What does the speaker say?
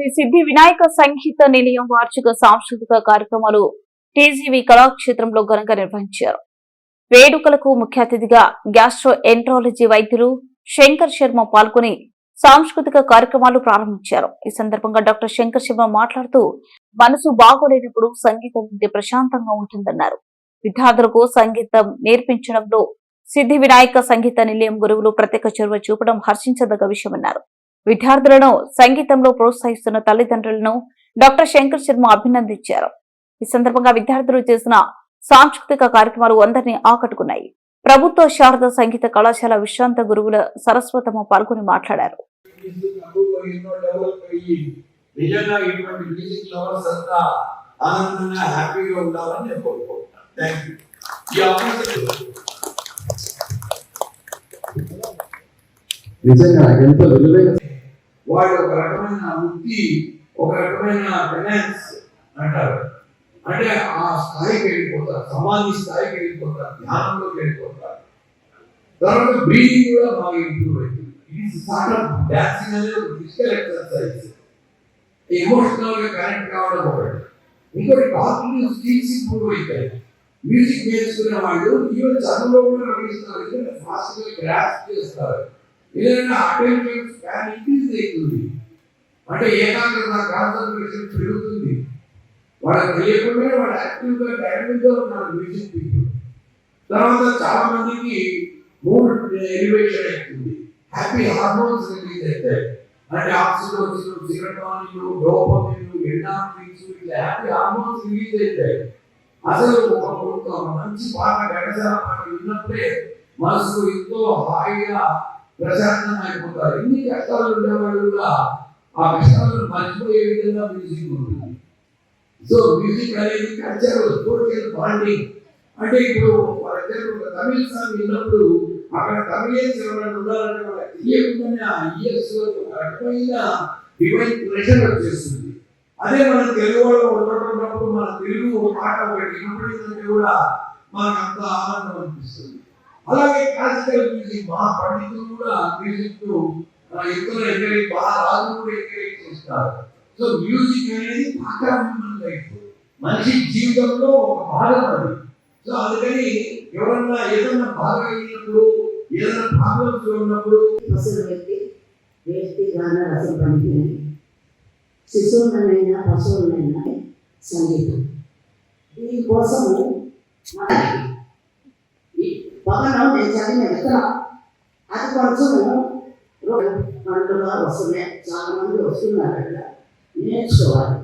శ్రీ సిద్ధి వినాయక సంగీత నిలయం వార్షిక సాంస్కృతిక కార్యక్రమాలు టీజీవీ కళాక్షేత్రంలో ఘనంగా నిర్వహించారు. వేడుకలకు ముఖ్య అతిథిగా గ్యాస్ట్రో ఎంట్రాలజీ వైద్యులు శంకర్ శర్మ పాల్గొని సాంస్కృతిక కార్యక్రమాలు ప్రారంభించారు. ఈ సందర్భంగా డాక్టర్ శంకర్ శర్మ మాట్లాడుతూ మనసు బాగోలేనప్పుడు సంగీతం వింటే ప్రశాంతంగా ఉంటుందన్నారు. విద్యార్థులకు సంగీతం నేర్పించడంలో సిద్ధి వినాయక సంగీత నిలయం గురువులు ప్రత్యేక చొరవ చూపడం హర్షించదగ్గ విషయమన్నారు. విద్యార్థులను సంగీతంలో ప్రోత్సహిస్తున్న తల్లిదండ్రులను డాక్టర్ శంకర్ శర్మ అభినందించారు. ఈ సందర్భంగా విద్యార్థులు చేసిన సాంస్కృతిక కార్యక్రమాలు అందరినీ ఆకట్టుకున్నాయి. ప్రభుత్వ శారద సంగీత కళాశాల విశ్రాంత గురువుల సరస్వతమ పాల్గొని మాట్లాడారు. ఎన్నో డెవలప్ అయ్యి నిజంగా ఇటువంటి మ్యూజిక్ లవర్స్ అంతా ఆనందంగా హ్యాపీగా ఉండాలని నేను కోరుకుంటున్నాను. థ్యాంక్ యూ ఈ అవకాశం నిజంగా ఎంతో విలువైన వాళ్ళు ఒక రకమైన వృత్తి ఒక రకమైన ఫైనాన్స్ అంటారు. అంటే ఆ స్థాయికి వెళ్ళిపోతారు సమాధి స్థాయికి వెళ్ళిపోతారు ధ్యానంలోకి వెళ్ళిపోతారు. తర్వాత బ్రీదింగ్ కూడా బాగా ఇంప్రూవ్ అవుతుంది. It is start of dancing అనేది ఒక ఫిజికల్ ఎక్సర్సైజ్ ఎమోషనల్గా కనెక్ట్ కావడం ఒకటి. ఇంకోటి కాగ్నిటివ్ స్కిల్స్ ఇంప్రూవ్ అవుతాయి. మ్యూజిక్ నేర్చుకునే వాళ్ళు ఈవెన్ చదువులో కూడా రాణిస్తారు ఎందుకంటే ఫాస్ట్గా గ్రాస్ చేస్తారు. ఏదైనా అటెన్షన్ స్పాన్ ఇంక్రీజ్ అవుతుంది. అంటే ఏకాగ్రత కాన్సన్ట్రేషన్ పెరుగుతుంది. వాళ్ళకి తెలియకుండా వాళ్ళు యాక్టివ్గా గా ఉన్నారు మ్యూజిక్ పీపుల్. తర్వాత చాలా మందికి మూడ్ ఎలివేషన్ అవుతుంది. హ్యాపీ హార్మోన్స్ రిలీజ్ అవుతాయి. అంటే ఆక్సిడోసిన్ సిరటానిన్ డోపమిన్ ఎండార్ఫిన్స్ ఇట్లా హ్యాపీ హార్మోన్స్ రిలీజ్ అవుతాయి. అసలు ఒక ఒక మంచి పాట గడసర పాట విన్నప్పుడే మనసుకు ఎంతో హాయిగా ప్రశాంతం అయిపోతారు ఎన్ని కష్టాలు ఉండేవాళ్ళు కూడా ఆ కష్టాలను మర్చిపోయే విధంగా మ్యూజిక్ ఉంటుంది. సో మ్యూజిక్ అనేది కల్చర్ సోషల్ బాండింగ్ అంటే ఇప్పుడు ఫర్ ఎగ్జాంపుల్ ఒక తమిళ సాంగ్ విన్నప్పుడు అక్కడ తమిళన్స్ ఎవరైనా ఉండాలంటే వాళ్ళకి తెలియకుండానే ఆ ఇయర్స్ ఒక రకమైన డివైన్ ప్రెషర్ వచ్చేస్తుంది. అదే మనం తెలుగు వాళ్ళు ఉండటప్పుడు మన తెలుగు ఒక పాట ఒకటి వినపడిందంటే కూడా మనకు అంత ఆనందం అనిపిస్తుంది. అలాగే క్లాసికల్ మ్యూజిక్ మా పండితులు కూడా మ్యూజిక్ ఇతరులు ఎంకరేజ్ రాజు కూడా ఎంకరేజ్ చేస్తారు. సో మ్యూజిక్ అనేది పాట హ్యూమన్ లైఫ్. మనిషి జీవితంలో ఒక భాగం అది. సో అందుకని ఎవరన్నా ఏదన్నా బాధ అయినప్పుడు ఏదైనా ప్రాబ్లమ్స్ ఉన్నప్పుడు అసలు వ్యక్తి వ్యక్తి గాన రసం పంపిణీ శిశువులనైనా పశువులనైనా సంగీతం. దీనికోసము మనకి పవనం నేను చదివిన విత్తనం అది కొంచెం పండుగ వస్తున్నాయి చాలా మంది వస్తున్నారు అక్కడ నేర్చుకోవాలి